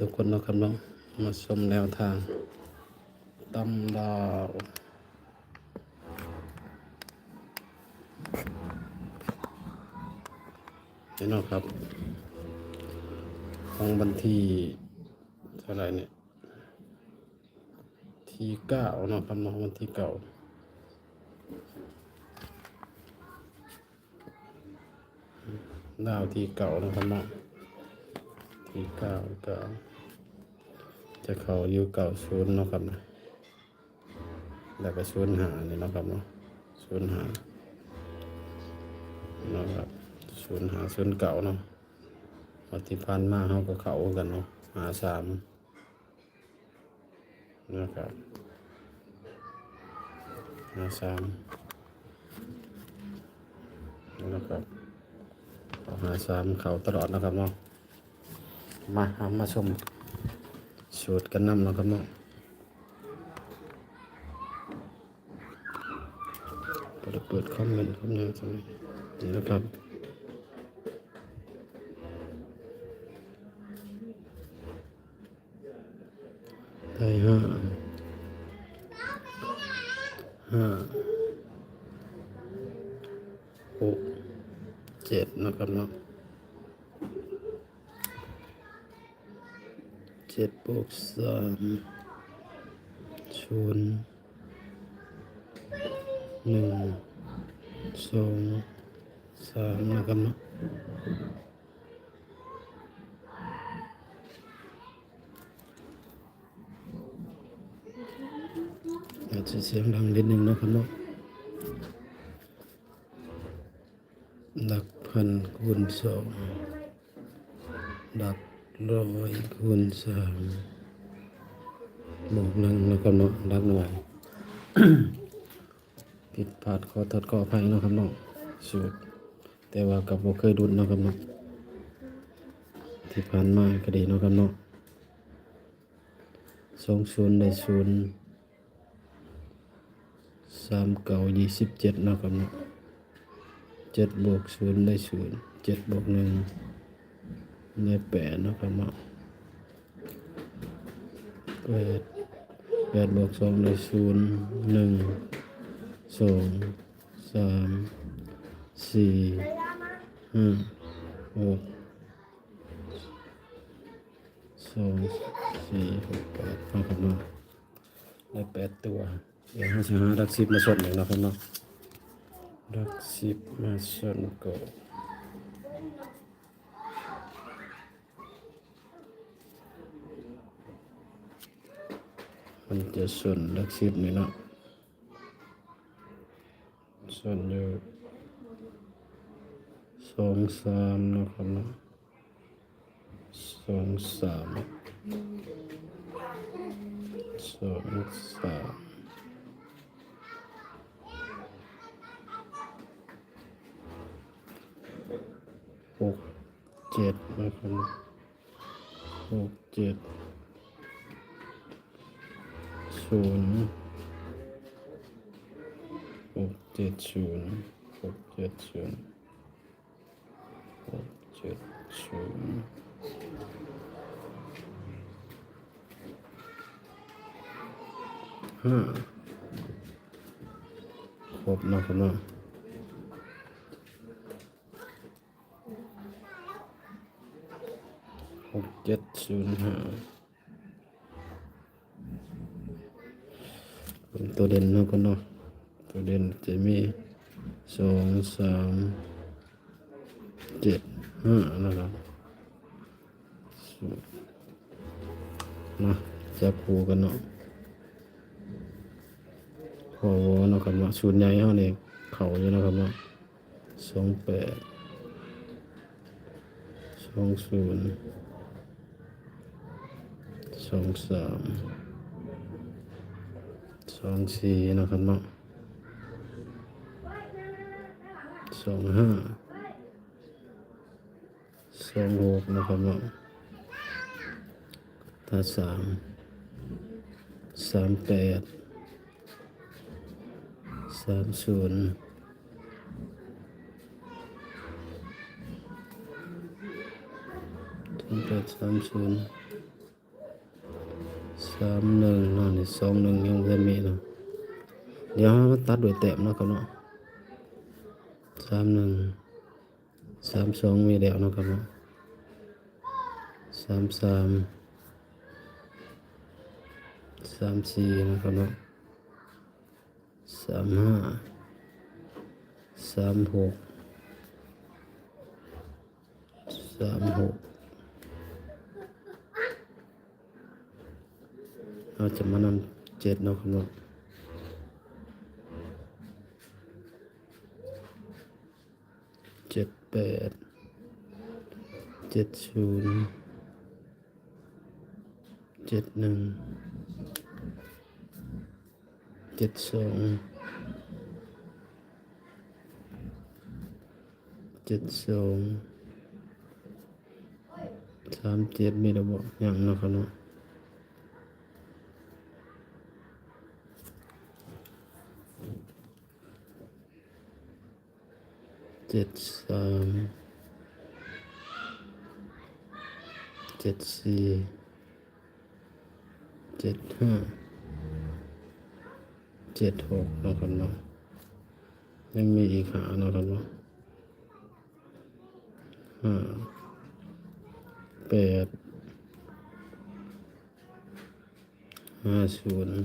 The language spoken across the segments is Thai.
ทุกคนนะครับเนาะมาชมแนวทางตำดาวนี่เนาะครับ ของบันทีเท่าไรเนี่ย ที่เก้านะครับเนาะวันที่เก้าดาวที่เก่านะครับเนาะ ที่เก้าเก้าจะเขาอยู่เก่าศูนย์เนาะครับนะแล้วก็ศูนย์หานี่เนาะครับเนาะศูนย์หาเนาะครับศูนย์หาศูนย์เก่าเนาะวันที่พันธ์มาเขาก็เขากันเนาะหาสามนะครับหาสามนะครับหาสามเขาตลอดนะครับเนาะ มาเอามาชมสูตรกันน้ำนะครับเนาะเปิดเปิดคอมเมนต์คอมเมนต์ตรงนี้นี่นะครับได้ห้าห้าหกเจ็ดนะครับเนาะ เจ็ดบวกสามศูนย์หนึ่งสองสามนะครับเนาะอาจจะเสียงดังนิดนึงนะครับเนาะดักพันคูณสองดัก ร้อยคูณสามบอกหนึ่งแล้วก็เนาะดักหน่วยผิดพลาดขอโทษขออภัยนะครับเนาะสูตรแต่ว่ากับบ่เคยดุนนะครับเนาะที่ผ่านมาก็ดีนะครับเนาะสองศูนย์ได้ศูนย์สามเก้ายี่สิบเจ็ดนะครับเนาะเจ็ดบวกศูนย์ได้ศูนย์เจ็ดบวกหนึ่ง ได้แปดนะครับเนาะแปดแปดบวกสองได้ศูนย์หนึ่งสองสามสี่ห้าหกสองสี่หกแปดนะครับเนาะได้แปดตัว เดี๋ยวเราจะหาดักสิบมาสดหนึ่งนะครับเนาะดักสิบมาส่วนก่อน มันจะส่วนดักสิบนี่เนาะส่วนอยู่สองสามนะครับเนาะสองสามสองสามหกเจ็ดนะครับหกเจ็ด ศูนย์หกเจ็ดศูนย์หกเจ็ดศูนย์หกเจ็ดศูนย์ห้าครบนะครับเนาะหกเจ็ดศูนย์ห้า เป็นตัวเด่นเนาะก็เนาะตัวเด่นจะมีสองสามเจ็ดห้านะครับนะจับคู่กันเนาะพอวเนาะครับเนาะศูนย์ใหญ่เฮานี่เข่าอยู่นะครับเนาะสองแปดสองศูนย์สองสาม องสี่นะครับเนาะสองห้าสองหกนะครับเนาะถ้าสามสามแปดสามศูนย์สามแปดสามศูนย์ สามหนึ่งนาะนี่สองหนึ่งยังไม่มีนะเดี๋ยวเรามาตัดด้วยแต้มนะครับเนาะสามหนึ่งสามสองมีแล้วนะครับเนาะสามสามสามสี่นะครับเนาะสามห้าสามหกสามหก เราจะมานำเจ็ดเนาะครับเนาะเจ็ดแปดเจ็ดศูนย์เจ็ดหนึ่งเจ็ดสองเจ็ดสองสามเจ็ดมีระบบอย่างเนะครับเนาะ เจ็ดสามเจ็ดสี่เจ็ดห้าเจ็ดหกนะครับเนาะยังมีอีกหานะครับเนาะห้าแปดห้าศูนย์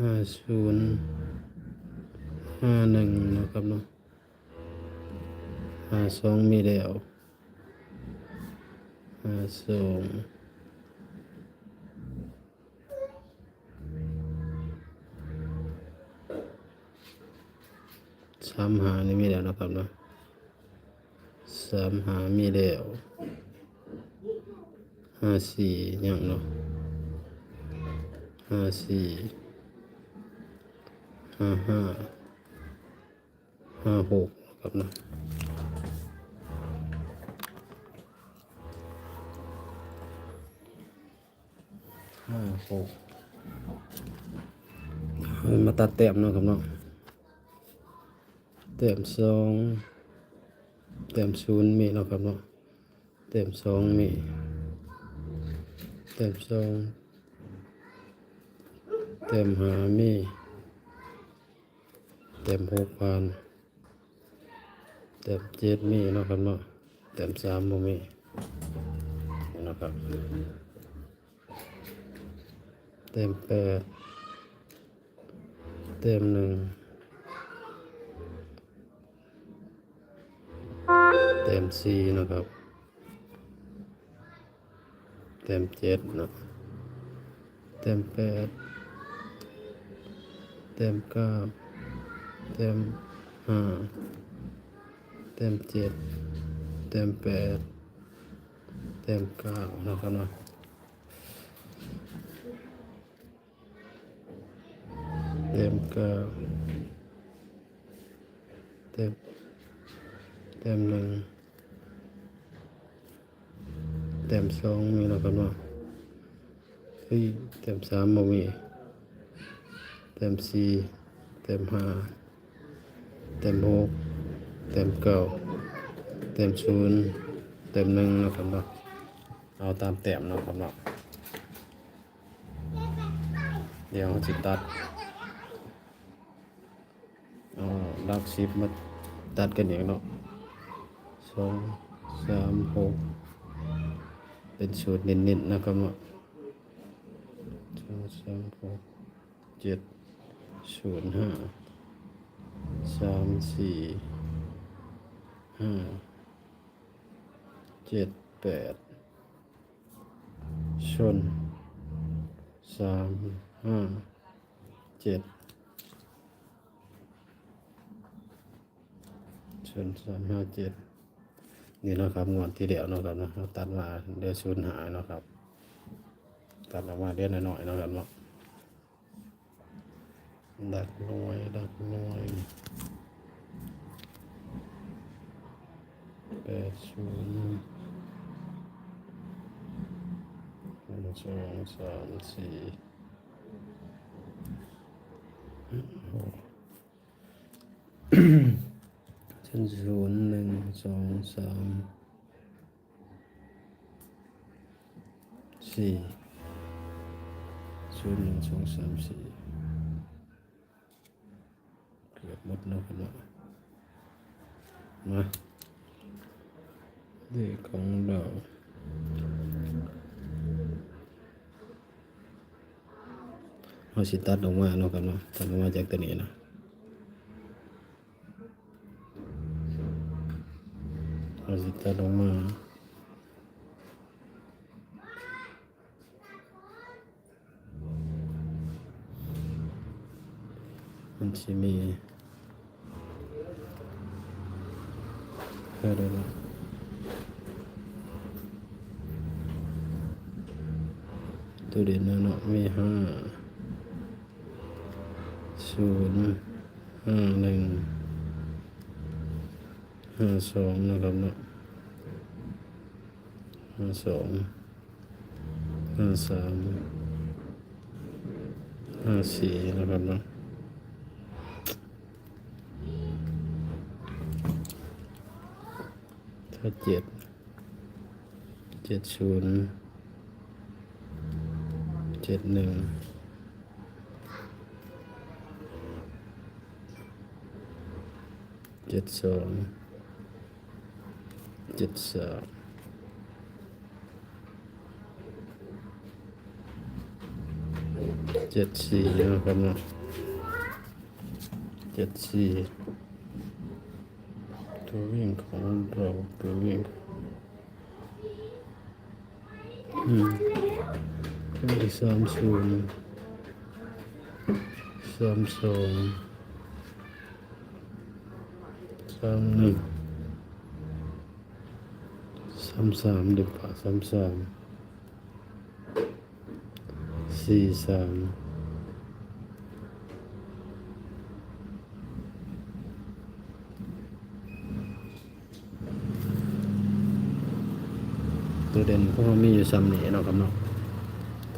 ห้าศูนย์ ห้าหนึ่งนะครับเนาะห้าสองมีแล้วห้าสองสามหานี่มีแล้วนะครับเนาะสามหามีแล้วห้าสี่ยังเนาะห้าสี่ห้าห้า ห้าหกครับเนาะห้าหกมาตัดแต้มเนาะครับเนาะแต้มสองแต้มศูนย์มีเนาะครับเนาะแต้มสองมีแต้มสองแต้มหามีแต้มหกพัน ต้มเจ็ดมีนะครับเนาะแต้มสามบ่มีนะครับแต้มแปดแต้มหนึ่งแต้มสี่นะครับแต้มเจ็ดนะแต้มแปดแต้มเก้าแต้มห้า แต้มเจ็ดแต้มแปดแต้มเก้านะครับเนาะแต้มเก้าแต้มแต้มหนึ่งแต้มสองมีนะครับเนาะเฮ้ยแต้มสามบ่มีแต้มสี่แต้มห้าแต้มหก แต้มเก้าแต้มศูนย์แต้มหนึ่งนะครับเนาะเอาตามแต้มนะครับเนาะเดี๋ยวจิตัดเอาลักสิบมาตัดกันอย่างเนาะสองสามหกเป็นสูตรเน้นๆนะครับเนาะสองสามหกเจ็ดศูนย์ห้าสามสี่ ห้าเจ็ดแปดชนสามห้าเจ็ดชนสามห้าเจ็ดนี่นะครับงวดที่เดียวนะครับนะเราตัดมาเดือนศูนย์หายนะครับ ตัดออกมาเดือนน้อยๆนะครับเนาะดักหน่วยดักหน่วย ปดศูนย์หนึ่งสองสามสี่หกชั้นศูนย์หนึ่งสองสามสี่ศูนย์หนึ่งสองสามสี่เกือบหมดแล้วครับเนาะมาเลขขอเมาเนะครับเนาะตัดออกมา จากตัวนี้นะเราสิตัดออกมามันจะมีอะไรนะ ตัวเด่นนะเนาะมีห้าศูนย์ห้าหนึ่งห้าสองนะครับเนาะห้าสองห้าสามห้าสี่นะครับเนาะถ้าเจ็ดเจ็ดศูนย์ จ็ดหนึ่งเจ็ดสองเจ็ดสามเจ็ดสี่นะครับเนาะเจ็ดสี่ตัววิ่งของเราตัววิ่งอืม ก็สามศูนย์สามสองสามหนึ่งสามสามเดี๋ยวป่าสามสามสี่สามตัวเด่นเพราะว่ามีอยู่ซ้ำนี่เนาะครับเนาะ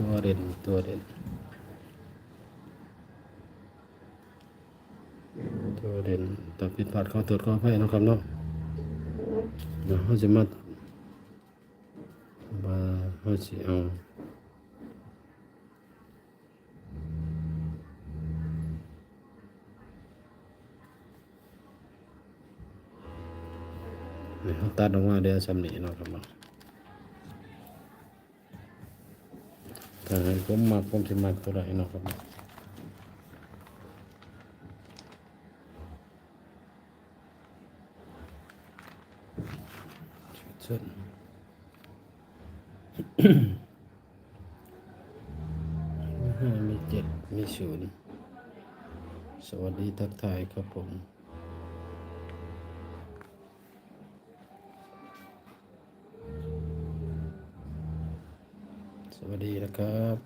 ตัวเด่นตัวเด่นตัวเด่นแต่ผิดพลาดขอตรวจขออภัยเนะครับเนาะเดี๋ยวเขาจะมามาเขาจะเอาเนี่ยเขาตัดออกมาเดี๋ยวซ้ำนี่เนะครับเนาะ แต่ผมมักผมสิมักตัวใดเนาะครับชุดมีห้ามีเจ็ดมีศูนย์สวัสดีทักทายครับผม สวัสดีนะครับ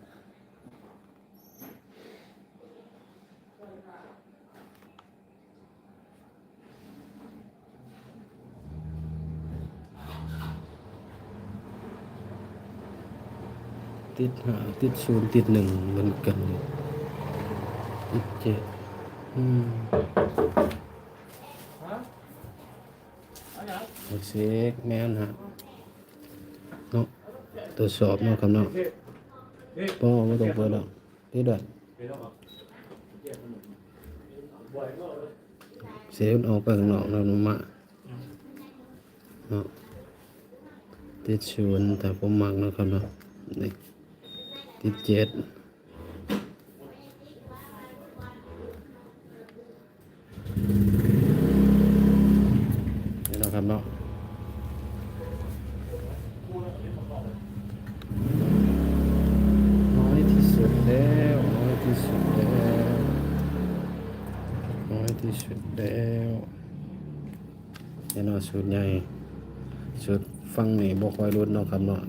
ติดหาติดศูนย์ติดหนึ่งเหมือนกันติดเจ็ดอืมโอเคแม่นฮะเนาะ ตรวจสอบเนาะครับเนาะป้อไม่ต้องเปิดหรอกนี่ด้วยเสียนออกไปข้างนอกแล้วนุมะเนาะติดศูนย์แต่ผมมักนะครับเนาะนี่ติดเจ็ดนี่เนาะครับเนาะ น้อยที่สุดแล้วน้อยที่สุดแล้วน้อย ที่สุดแล้วแน่นอนสุดใหญ่สุดฟังนี่บ่ค่อยรุ่นเนาะครับเนาะ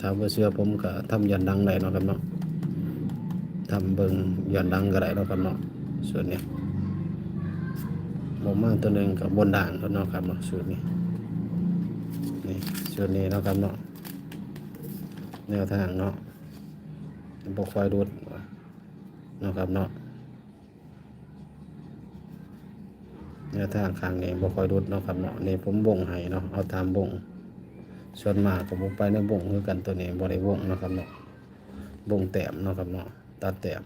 ถ้าบ่เชื่อผมก็ทำยันดังได้เนาะครับเนาะทำเบิ่งยันดังก็ได้เนาะครับเนาะส่วนนี้บ่มาตัวหนึ่งกับบนด่างเนาะครับเนาะส่วนนี้นี่ส่วนนี้เนาะครับเนาะแนวทางเนาะบกไฟรถเนาะครับเนาะ แนวทางข้างนี้บกไฟรถเนาะครับเนาะนี่ผมบ่งให้เนาะเอาตามบ่งส่วนมากก็ผมไปในบ่งคือกันตัวนี้บ่ได้บ่งเนาะครับเนาะบ่งแต้มเนาะครับเนาะตัดแต้ม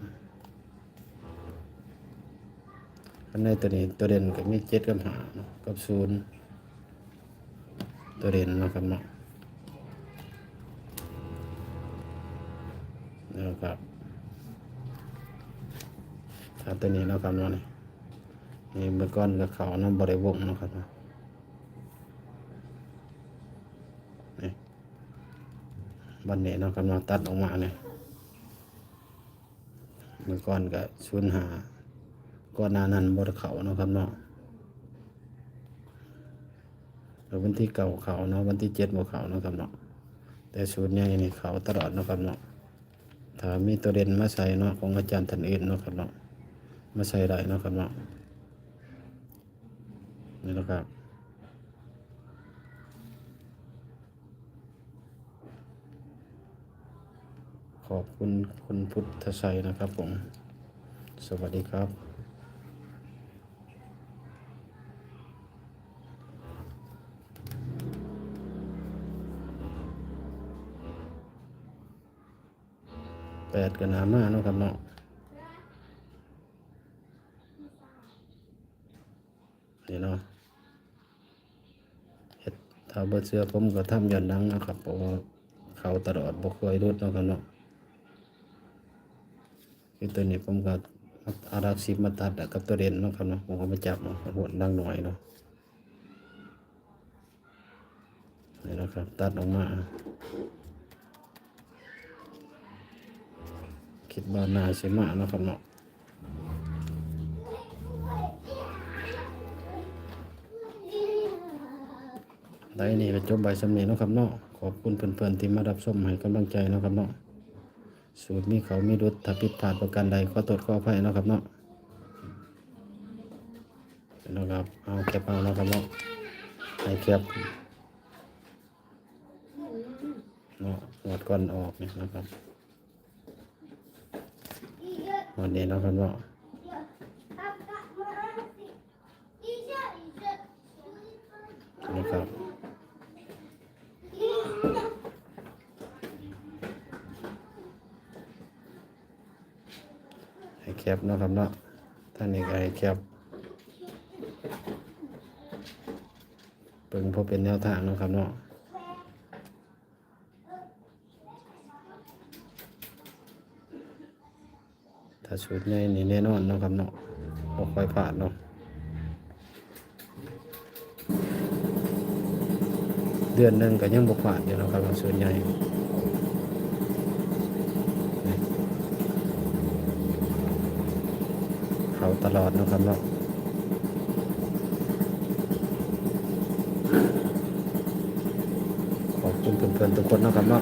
อันในตัวนี้ตัวเด่นก็มีเจ็ดกับหาเนาะกับศูนย์ตัวเด่นเนาะครับเนาะนะครับถ้าตัวนี้เนาะครับเนาะนี่ นี่เมื่อก่อนกับเขานาะบริวงนะครับนี่บันเนี้เนาะครับเนาตัดออกมาเนี่ยเมื่อก่อนก็ศูนหาก่อนนานันบริเขานะครับเนาะแล้ววันที่เก่าเขาเนาะวันที่เจ็ดบเขานะครับเนาะแต่ศูนย์ใหญ่นี่เขาตลอดนะครับเนาะถ้ามีตัวเด่นมาใส่เนาะของอาจารย์ท่านอื่นเนาะครับเนาะมาใส่ได้เนาะครับเนาะ นี่นะครับขอบคุณคุณพุทธชัยนะครับผม สวัสดีครับแปดกันนามาเนาะครับเนาะนี่เนาะเฮ็ดถ้าเบิดเสื้อผมก็ทำย้อนหลังนะครับเพราะว่าเขาตลอดบ่เคยรุดเนาะครับเนาะคือตัวนี้ผมก็อารักสิมาตัดกับตัวเด่นเนาะครับเนาะผมก็มาจับเนาะหัวดังหน่อยเนาะนี่นะครับตัดออกมา คิดว่าน่าสิมาเนาะครับเนาะ ได้นี่ก็จบใบสำเนียนาะครับเนาะขอบคุณเพื่อนๆที่มารับชมให้กำลังใจนะครับเนาะสูตรมีเขามีรุดถ้าผิดพลาดประการใดขอตรวจขออภัยนะครับเนาะนะครับเอาแคปเอานะครับเนาะให้แคปเนาะหวดก่อนออกเนี่ยนะครับวันนี้เนะครับเนาะนะครับให้แค ปเนาะครับเนาะท่านนี้ก็ให้แคปเปิงพอเป็นแนวทางเนาะครับเนาะถ้าชุดใหญ่นี่แน่นอนเนาะครับเนาะบ่ค่อยผ่านเนาะเดือนหนึ่งก็ยังบ่ผ่านอยู่เนาะครับส่วนใหญ่ เขาตลอดนะครับเนาะขอบคุณเพื่อนๆทุกคนนะครับเนาะ